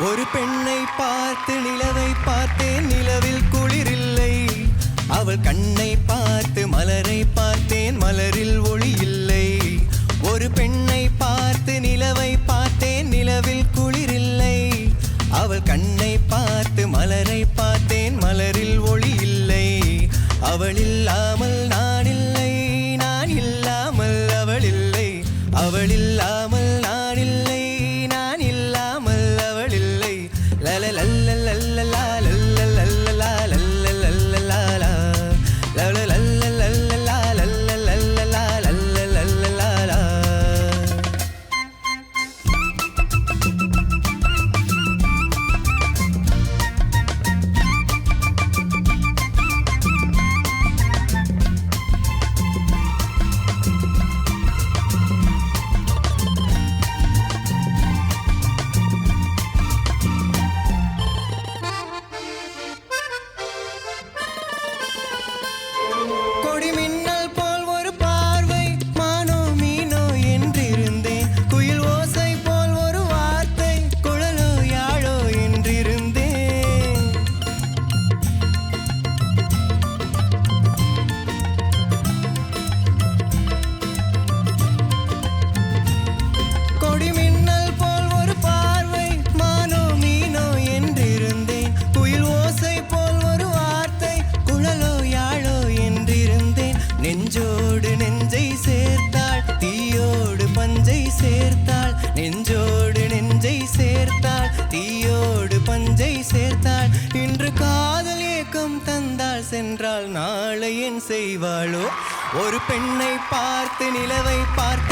ஒரு பெண்ணை பார்த்து நிலவை பார்த்தேன். நிலவில் குளிரில்லை. அவள் கண்ணை பார்த்து மலரை பார்த்தேன். மலரில் ஒளி இல்லை. ஒரு பெண்ணை பார்த்து நிலவை பார்த்தேன். நிலவில் குளிரில்லை. அவள் கண்ணை பார்த்து மலரை பார்த்தேன். மலரில் ஒளி இல்லை. அவள் இல்லாமல் நான் இல்லை. நான் இல்லாமல் அவள் இல்லை. அவள் இல்லை நெஞ்சோடு நெஞ்சை சேர்த்தாள் தீயோடு பஞ்சை சேர்த்தாள். நெஞ்சோடு நெஞ்சை சேர்த்தாள் தீயோடு பஞ்சை சேர்த்தாள். இன்று காதல் ஏக்கம் தந்தாள் சென்றாள் நாளை என் செய்வாளோ? ஒரு பெண்ணை பார்த்து நிலவை பார்த்து